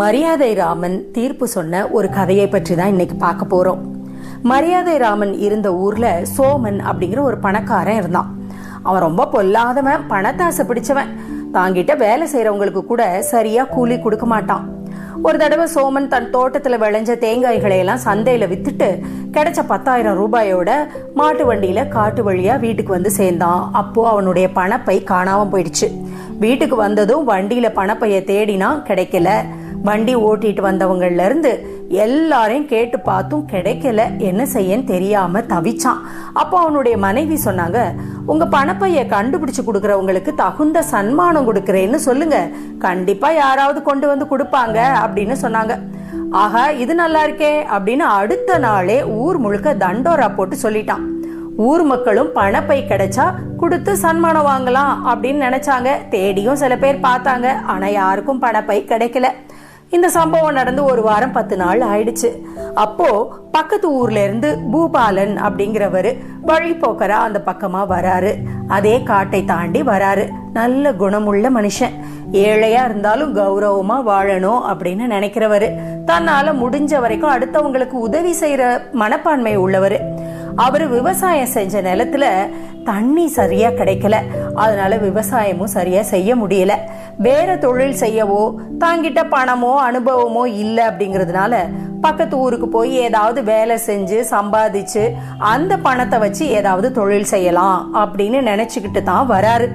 மரியாதை ராமன் தீர்ப்பு சொன்ன ஒரு கதையை பற்றி தான் இன்னைக்கு பார்க்க போறோம். மரியாதை ராமன் இருந்த ஊர்ல சோமன் அப்படிங்கிற ஒரு பணக்காரன் இருந்தான். அவன் ரொம்ப பொல்லாதவன் பணத்தாசை பிடிச்சவன். தாங்கிட்ட வேலை செய்யறவங்களுக்கு கூட சரியா கூலி கொடுக்க மாட்டான். ஒரு தடவை சோமன் தன் தோட்டத்துல விளைஞ்ச தேங்காய்களை எல்லாம் சந்தையில வித்துட்டு கிடைச்ச பத்தாயிரம் ரூபாயோட மாட்டு வண்டியில காட்டு வழியா வீட்டுக்கு வந்து சேர்ந்தான். அப்போ அவனுடைய பணப்பை காணாம போயிடுச்சு. வீட்டுக்கு வந்ததும் வண்டியில பணப்பைய தேடினா கிடைக்கல. வண்டி ஓட்டிட்டு வந்தவங்கள்லேருந்து எல்லாரையும் கேட்டு பார்த்தும் கிடைக்கல. என்ன செய்யன்னு தெரியாம தவிச்சான். அப்போ அவனுடைய மனைவி சொன்னாங்க உங்க பணப்பைய கண்டுபிடிச்சு கொடுக்கறவங்களுக்கு தகுந்த சன்மானம் கொடுக்கறேன்னு சொல்லுங்க. கண்டிப்பா யாராவது கொண்டு வந்து கொடுப்பாங்க அப்படின்னு சொன்னாங்க. ஆகா இது நல்லா இருக்கே அப்படின்னு அடுத்த நாளே ஊர் முழுக்க தண்டோரா போட்டு சொல்லிட்டான். ஊர் மக்களும் பணப்பை கிடைச்சா கொடுத்து சன்மானம் வாங்கலாம் அப்படின்னு நினைச்சாங்க. தேடியும் சில பேர் பார்த்தாங்க. ஆனா யாருக்கும் பணப்பை கிடைக்கல. இந்த சம்பவம் நடந்து ஒரு வாரம் பத்து நாள் ஆயிடுச்சு. அப்போ பக்கத்து ஊர்ல இருந்து பூபாலன் அப்படிங்கிறவரு வழிபோக்கரா அந்த பக்கமா வராரு. அதே காட்டை தாண்டி வராரு. நல்ல குணமுள்ள மனுஷன். ஏழையா இருந்தாலும் கௌரவமா வாழணும் அப்படின்னு நினைக்கிறவரு. தன்னால முடிஞ்ச வரைக்கும் அடுத்தவங்களுக்கு உதவி செய்யற மனப்பான்மை உள்ளவரு. அவரு விவசாயம் செஞ்ச நிலத்துல தண்ணி சரியா கிடைக்கல. அதனால விவசாயமும் சரியா செய்ய முடியல. வேற தொழில் செய்யவோ தாங்கிட்ட பணமோ அனுபவமோ இல்லை அப்படிங்கிறதுனால பக்கத்து ஊருக்கு போய் ஏதாவது வேலை செஞ்சு சம்பாதிச்சு அந்த பணத்தை வச்சு ஏதாவது தொழில் செய்யலாம் அப்படின்னு நினைச்சுக்கிட்டு தான் வராரு.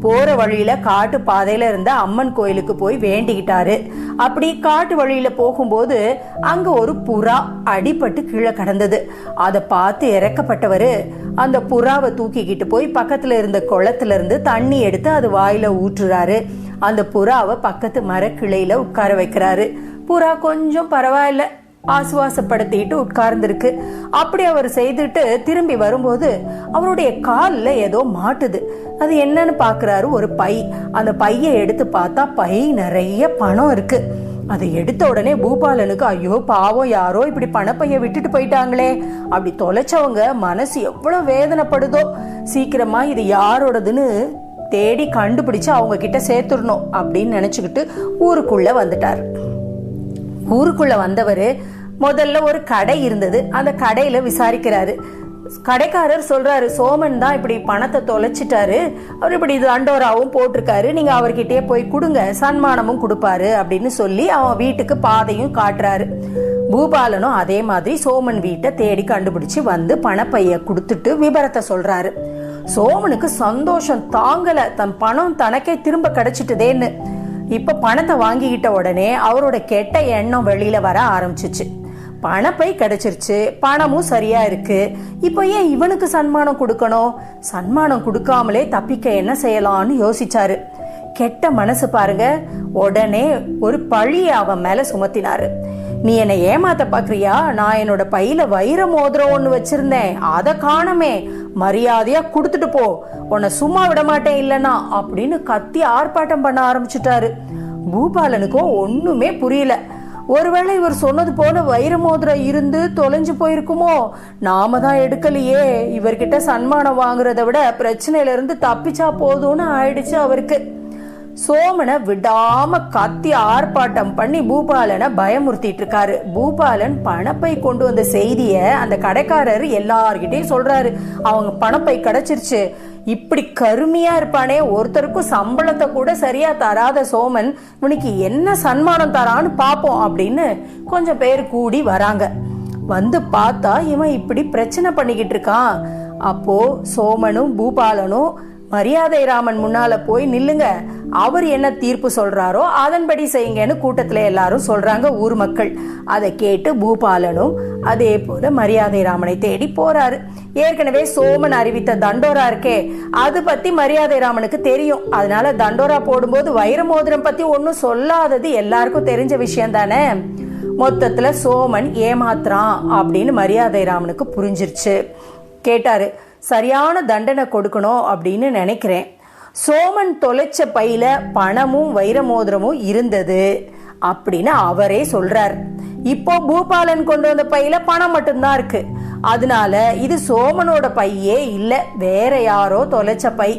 போற வழியில காட்டு பாதையில இருந்த அம்மன் கோயிலுக்கு போய் வேண்டிக்கிட்டாரு. அப்படி காட்டு வழியில போகும்போது அங்க ஒரு புறா அடிபட்டு கீழே கடந்தது. அதை பார்த்து இறக்கப்பட்டவரு அந்த புறாவை தூக்கிக்கிட்டு போய் பக்கத்துல இருந்த குளத்துல இருந்து தண்ணி எடுத்து அது வாயில ஊற்றுறாரு. அந்த புறாவை பக்கத்து மரக்கிளையில உட்கார வைக்கிறாரு. புறா கொஞ்சம் பரவாயில்ல. ஆசுவாசப்படுத்திட்டு உட்கார்ந்துருக்கு. அப்படி அவர் செய்துட்டு திரும்பி வரும்போது அவருடைய காலில் ஏதோ மாட்டுது. அது என்னன்னு பாக்குறாரு ஒரு பை. அந்த பையை எடுத்து பார்த்தா பை நிறைய பணம் இருக்கு. அதை எடுத்த உடனே பூபாலனுக்கு ஐயோ பாவம் யாரோ இப்படி பணப்பைய விட்டுட்டு போயிட்டாங்களே. அப்படி தொலைச்சவங்க மனசு எவ்வளவு வேதனைப்படுதோ. சீக்கிரமா இது யாரோடதுன்னு தேடி கண்டுபிடிச்சு அவங்க கிட்ட சேர்த்துடணும் அப்படின்னு நினைச்சுக்கிட்டு ஊருக்குள்ள வந்துட்டார். ஊருக்குள்ள வந்தவர் முதல்ல ஒரு கடை இருந்தது. அந்த கடையில விசாரிக்கிறாரு. கடைக்காரர் சொல்றாரு சோமன் தான் இப்படி பணத்தை தொலைச்சிட்டாரு. அவர் இப்படி தண்டோராவும் போட்டிருக்காரு. நீங்க அவர்கிட்டயே போய் கொடுங்க. சன்மானமும் கொடுப்பாரு அப்படின்னு சொல்லி அவன் வீட்டுக்கு பாதையும் காட்டுறாரு. பூபாலனும் அதே மாதிரி சோமன் வீட்டை தேடி கண்டுபிடிச்சு வந்து பணப்பைய கொடுத்துட்டு விபரத்தை சொல்றாரு. சோமனுக்கு சந்தோஷம் தாங்கல. தன் பணம் தனக்கே திரும்ப கிடைச்சிட்டுதேன்னு. இப்ப பணத்தை வாங்கிக்கிட்ட உடனே அவரோட கெட்ட எண்ணம் வெளியில வர ஆரம்பிச்சிச்சு. பணப்பை கிடைச்சிருச்சு பணமும் சரியா இருக்கு. இப்போ ஏன் இவனுக்கு சன்மானம் கொடுக்கணும்? சன்மானம் கொடுக்காமலே தப்பிக்க என்ன செய்யலாம்னு யோசிச்சாரு. கெட்ட மனசு பாருங்க உடனே ஒரு பழிய அவன் மேல சுமத்தினாரு. நீ என்னை ஏமாத்த பாக்குறியா? நான் என்னோட பையில வைர மோதிரம் ஒண்ணு வச்சிருந்தேன். அத காணமே. மரியாதையா கொடுத்துட்டு போ. உன்னை சும்மா விட மாட்டேன் இல்லனா அப்படின்னு கத்தி ஆர்ப்பாட்டம் பண்ண ஆரம்பிச்சுட்டாரு. பூபாலனுக்கோ ஒண்ணுமே புரியல. ஒருவேளை இவர் சொன்னது போல வைர மோதிரம் இருந்து தொலைஞ்சு போயிருக்குமோ? நாம தான் எடுக்கலையே. இவர்கிட்ட சன்மானம் வாங்குறத விட பிரச்சனையில இருந்து தப்பிச்சா போதும்னு ஆயிடுச்சு அவருக்கு. சோமனை விடாம கத்தி ஆர்ப்பாட்டம் பண்ணி பூபாலனை பயமுறுத்திட்டு இருக்காரு பூபாலன் பணப்பை கொண்டு வந்த செய்திய அந்த கடைக்காரர் எல்லார்கிட்டையும் சொல்றாரு. அவங்க பணப்பை கிடைச்சிருச்சு. இப்படி கருமையா இருப்பானே. ஒருத்தருக்கும் சம்பளத்தை கூட சரியா தராத சோமன் இவனுக்கு என்ன சன்மானம் தரான்னு பாப்போம் அப்படின்னு கொஞ்சம் பேர் கூடி வராங்க. வந்து பார்த்தா இவன் இப்படி பிரச்சனை பண்ணிக்கிட்டு இருக்கான். அப்போ சோமனும் பூபாலனும் மரியாதை ராமன் முன்னால போய் நில்லுங்க. அவர் என்ன தீர்ப்பு சொல்றாரோ அதன்படி செய்யுங்கன்னு கூட்டத்தில் எல்லாரும் சொல்றாங்க ஊர் மக்கள். அதை கேட்டு பூபாலனும் அதே போல மரியாதை ராமனை தேடி போறாரு. ஏற்கனவே சோமன் அறிவித்த தண்டோரா இருக்கே அது பத்தி மரியாதை ராமனுக்கு தெரியும். அதனால தண்டோரா போடும்போது வைர மோதிரம் பத்தி ஒன்னும் சொல்லாதது எல்லாருக்கும் தெரிஞ்ச விஷயம் தானே? மொத்தத்துல சோமன் ஏமாத்துறான் அப்படின்னு மரியாதை ராமனுக்கு புரிஞ்சிருச்சு. கேட்டாரு சரியான தண்டனை கொடுக்கணும் அப்படின்னு நினைக்கிறேன். சோமன் தொலைச்ச பையில பணமும் வைரமோதிரமும் இருந்தது அப்படின்னு அவரே சொல்றார். இப்போ பூபாலன் கொண்டு வந்த பையில பணம் மட்டும்தான் இருக்கு. அதனால இது சோமனோட பையே இல்ல வேற யாரோ தொலைச்ச பை.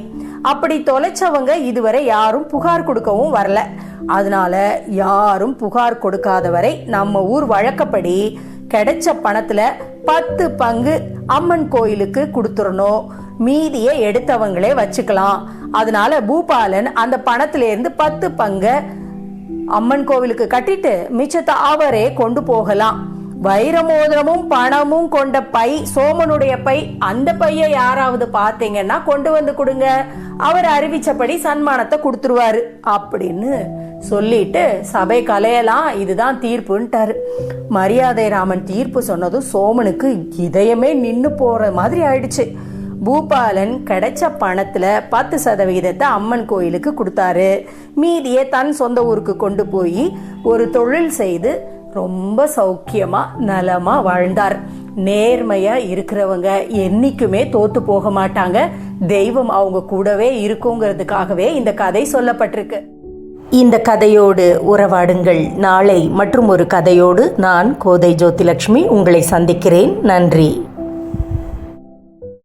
அப்படி தொலைச்சவங்க இதுவரை யாரும் புகார் கொடுக்கவும் வரல. அதனால யாரும் புகார் கொடுக்காத வரை நம்ம ஊர் வழக்கப்படி கிடைச்ச பணத்துல பத்து பங்கு அம்மன் கோயிலுக்கு கொடுத்துடணும் மீதியை எடுத்தவங்களே வச்சுக்கலாம். அதனால பூபாலன் அந்த பணத்துல இருந்து பத்து பங்கை அம்மன் கோவிலுக்கு கட்டிட்டு மிச்சத்தை அவரே கொண்டு போகலாம். வைர மோதிரமும் பணமும் கொண்ட பை சோமனுடைய பை அந்த பைய யாராவது பாத்தீங்கன்னா கொண்டு வந்து கொடுங்க. அவர் அறிவிச்சபடி சன்மானத்தை கொடுத்துருவாரு அப்படின்னு சொல்லிட்டு சபை கலையலாம். இதுதான் தீர்ப்புன்ட்டாரு. மரியாதை ராமன் தீர்ப்பு சொன்னதும் சோமனுக்கு இதயமே நின்னு போற மாதிரி ஆயிடுச்சு. பூபாலன் கிடைச்ச பணத்துல பத்து சதவிகிதத்தை அம்மன் கோயிலுக்கு கொடுத்தாரு. மீதியை தன் சொந்த ஊருக்கு கொண்டு போய் ஒரு தொழில் செய்து ரொம்ப சௌக்கியமா நலமா வாழ்ந்தார். நேர்மையா இருக்கிறவங்க என்னைக்குமே தோத்து போக மாட்டாங்க. தெய்வம் அவங்க கூடவே இருக்குங்கிறதுக்காகவே இந்த கதை சொல்லப்பட்டிருக்கு. இந்த கதையோடு உறவாடுங்கள். நாளை மற்றும் ஒரு கதையோடு நான் கோதை ஜோதிலட்சுமி உங்களை சந்திக்கிறேன். நன்றி.